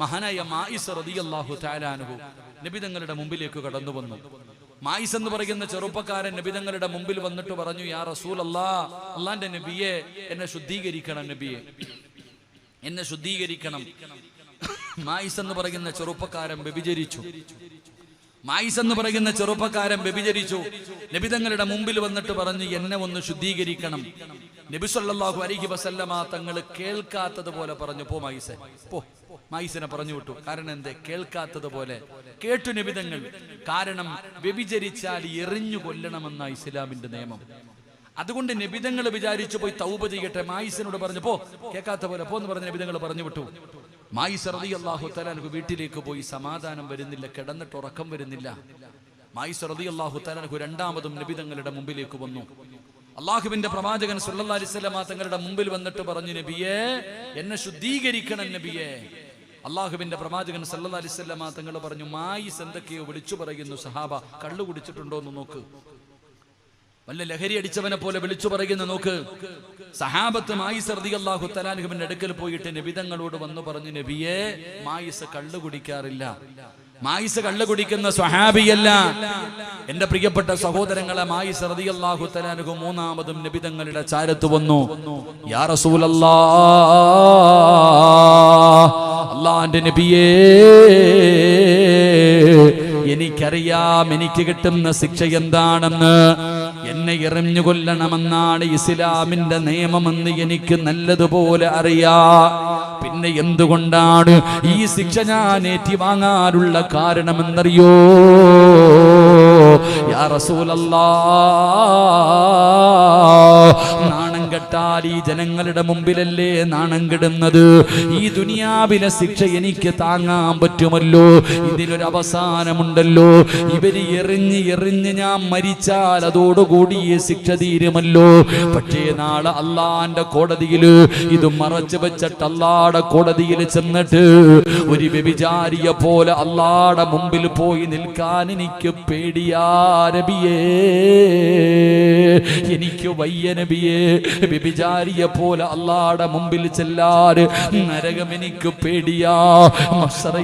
മഹാനായ മായിസ് റളിയല്ലാഹു നബി നബിതങ്ങളുടെ മുമ്പിലേക്ക് കടന്നു വന്നു. മായിസ് എന്ന് പറയുന്ന ചെറുപ്പക്കാരൻ നബിതങ്ങളുടെ മുമ്പിൽ വന്നിട്ട് പറഞ്ഞു യാ റസൂൽ അല്ലാ അള്ളാന്റെ നബിയെ എന്നെ ശുദ്ധീകരിക്കണം നബിയെ എന്നെ ശുദ്ധീകരിക്കണം. മായിസ് എന്ന് പറയുന്ന ചെറുപ്പക്കാരൻ വ്യഭിചരിച്ചു. മായിസ് എന്ന് പറയുന്ന ചെറുപ്പക്കാരൻ വ്യഭിചരിച്ചു. നബിതങ്ങളുടെ മുമ്പിൽ വന്നിട്ട് പറഞ്ഞു എന്നെ ഒന്ന് ശുദ്ധീകരിക്കണം. നബി സല്ലല്ലാഹു അലൈഹി വസല്ലമ തങ്ങൾ കേൾക്കാത്തത് പോലെ പറഞ്ഞു പോ മൈസൻ പോ. മൈസനെ പറഞ്ഞു വിട്ടു. കാരണം എന്തേ? കേൾക്കാത്തത് പോലെ കേട്ടു നിബിതങ്ങൾ. കാരണം വ്യഭിചരിച്ചാൽ എറിഞ്ഞു കൊല്ലണമെന്ന ഇസ്ലാമിന്റെ നിയമം. അതുകൊണ്ട് നിബിതങ്ങൾ വിചാരിച്ചു പോയി തൗബ ചെയ്യട്ടെ. മായിസിനോട് പറഞ്ഞു പോ കേൾക്കാത്ത പോലെ പോന്ന് പറഞ്ഞ നിബിതങ്ങൾ പറഞ്ഞു വിട്ടു. മായിസ് അള്ളാഹു തലാനക്ക് വീട്ടിലേക്ക് പോയി സമാധാനം വരുന്നില്ല കിടന്നിട്ട് ഉറക്കം വരുന്നില്ല. മായിസ് അള്ളാഹു തലാനക്ക് രണ്ടാമതും നിബിതങ്ങളുടെ മുമ്പിലേക്ക് വന്നു. അള്ളാഹുവിന്റെ പ്രവാചകൻ സുല്ലാ അലൈഹി വസല്ലമ തങ്ങളുടെ മുമ്പിൽ വന്നിട്ട് പറഞ്ഞു നബിയേ എന്നെ ശുദ്ധീകരിക്കണം നബിയേ. അള്ളാഹുവിന്റെ പ്രവാചകൻ സല്ലാ അലൈഹി വസല്ലമ തങ്ങൾ പറഞ്ഞു മായിസ് എന്തൊക്കെയോ വിളിച്ചു പറയുന്നു സഹാബ കള്ളു കുടിച്ചിട്ടുണ്ടോ എന്ന് നോക്ക്. വല്ല ലഹരി അടിച്ചവനെ പോലെ വിളിച്ചു പറയുന്ന നോക്ക്. സഹാബത്ത് മായിസ് അള്ളാഹു തലാൻഹുവിന്റെ അടുക്കൽ പോയിട്ട് നബിതങ്ങളോട് വന്നു പറഞ്ഞു നബിയെ മായിസ് കള്ളു കുടിക്കാറില്ല. മായിസ് കള്ളു കുടിക്കുന്ന സ്വഹാബിയല്ല. എന്റെ പ്രിയപ്പെട്ട സഹോദരങ്ങളെ മായിസ് റളിയല്ലാഹു തലാനുകു മൂന്നാമതും നബിതങ്ങളുടെ ചാരത്ത് വന്നു. യാ റസൂലല്ലാ അള്ളാന്റെ നബിയേ എനിക്കറിയാം എനിക്ക് കിട്ടുന്ന ശിക്ഷ എന്താണെന്ന്. എന്നെ എറിഞ്ഞു കൊല്ലണമെന്നാണ് ഇസ്ലാമിന്റെ നിയമമെന്ന് എനിക്ക് നല്ലതുപോലെ അറിയാ. പിന്നെ എന്തുകൊണ്ടാണ് ഈ ശിക്ഷ ഞാൻ ഏറ്റുവാങ്ങാനുള്ള കാരണമെന്നറിയോ? യാ റസൂലല്ലാ നാണം കെട്ടാൽ ഈ ജനങ്ങളുടെ മുമ്പിലല്ലേ നാണം കിടുന്നത്? ഈ ദുനിയാവിലെ ശിക്ഷ എനിക്ക് താങ്ങാൻ പറ്റുമല്ലോ? ഇതിനൊരു അവസാനമുണ്ടല്ലോ. ഇവർ എറിഞ്ഞ് എറിഞ്ഞ് ഞാൻ മരിച്ചാൽ അതോടുകൂടി ശിക്ഷ തീരുമല്ലോ. പക്ഷേ നാളെ അള്ളാന്റെ കോടതിയിൽ ഇത് മറച്ചു വെച്ചിട്ട് അള്ളാടെ കോടതിയിൽ ചെന്നിട്ട് ഒരു വ്യഭിചാരിയ പോലെ അള്ളാടെ മുമ്പിൽ പോയി നിൽക്കാൻ എനിക്ക് പേടിയാ നബിയേ എനിക്ക് വയ്യ നബിയെ. വ്യഭിചാരിയെ പോലെ അള്ളാടെ മുമ്പിൽ ചെല്ലാറ്. നരകം എനിക്ക് പേടിയാ. മസ്സറ